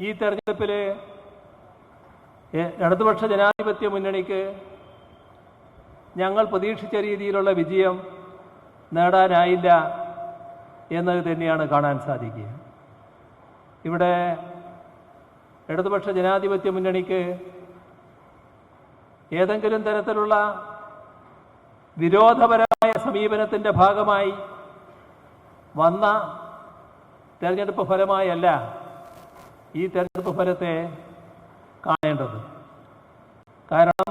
ഈ തെരഞ്ഞെടുപ്പിൽ ഇടതുപക്ഷ ജനാധിപത്യ മുന്നണിക്ക് ഞങ്ങൾ പ്രതീക്ഷിച്ച രീതിയിലുള്ള വിജയം നേടാനായില്ല എന്നത് തന്നെയാണ് കാണാൻ സാധിക്കുക. ഇവിടെ ഇടതുപക്ഷ ജനാധിപത്യ മുന്നണിക്ക് ഏതെങ്കിലും തരത്തിലുള്ള വിരോധപരമായ സമീപനത്തിന്റെ ഭാഗമായി വന്ന തെരഞ്ഞെടുപ്പ് ഫലമായല്ല ഈ തെരഞ്ഞെടുപ്പ് ഫലത്തെ കാണേണ്ടത്. കാരണം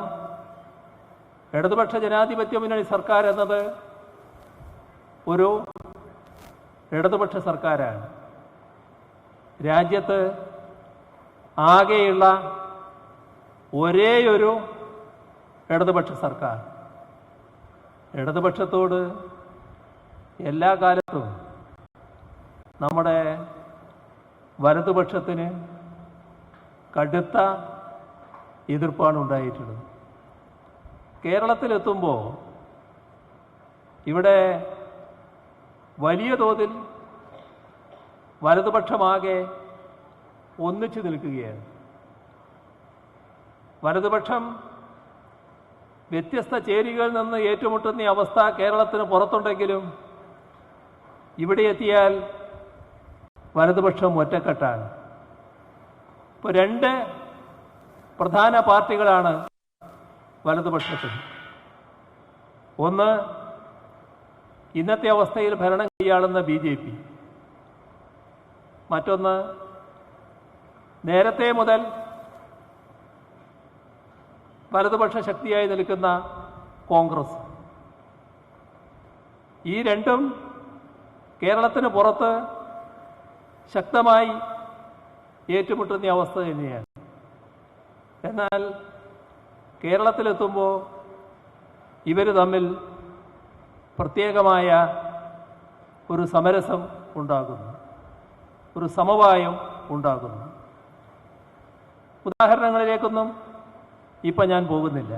ഇടതുപക്ഷ ജനാധിപത്യ മുന്നണി സർക്കാർ എന്നത് ഒരു ഇടതുപക്ഷ സർക്കാരാണ്. രാജ്യത്ത് ആകെയുള്ള ഒരേയൊരു ഇടതുപക്ഷ സർക്കാർ. ഇടതുപക്ഷത്തോട് എല്ലാ കാലത്തും നമ്മുടെ വലതുപക്ഷത്തിന് കടുത്ത എതിർപ്പാണ് ഉണ്ടായിട്ടുള്ളത് കേരളത്തിലെത്തുമ്പോൾ ഇവിടെ വലിയ തോതിൽ വലതുപക്ഷമാകെ ഒന്നിച്ചു നിൽക്കുകയാണ്. വലതുപക്ഷം വ്യത്യസ്ത ചേരികളിൽ നിന്ന് ഏറ്റുമുട്ടുന്ന അവസ്ഥ കേരളത്തിന് പുറത്തുണ്ടെങ്കിലും ഇവിടെ എത്തിയാൽ വലതുപക്ഷം ഒറ്റക്കെട്ടാണ്. ഇപ്പോൾ രണ്ട് പ്രധാന പാർട്ടികളാണ് വലതുപക്ഷത്തിൽ. ഒന്ന് ഇന്നത്തെ അവസ്ഥയിൽ ഭരണം കൈയാളുന്ന ബി ജെ പി. മറ്റൊന്ന് നേരത്തെ മുതൽ വലതുപക്ഷ ശക്തിയായി നിൽക്കുന്ന കോൺഗ്രസ്. ഈ രണ്ടും കേരളത്തിന് പുറത്ത് ശക്തമായി ഏറ്റുമുട്ടുന്ന അവസ്ഥ തന്നെയാണ്. എന്നാൽ കേരളത്തിലെത്തുമ്പോൾ ഇവർ തമ്മിൽ പ്രത്യേകമായ ഒരു സമരസം ഉണ്ടാകുന്നു. ഒരു സമവായം ഉണ്ടാകുന്നു. ഉദാഹരണങ്ങളിലേക്കൊന്നും ഇപ്പം ഞാൻ പോകുന്നില്ല.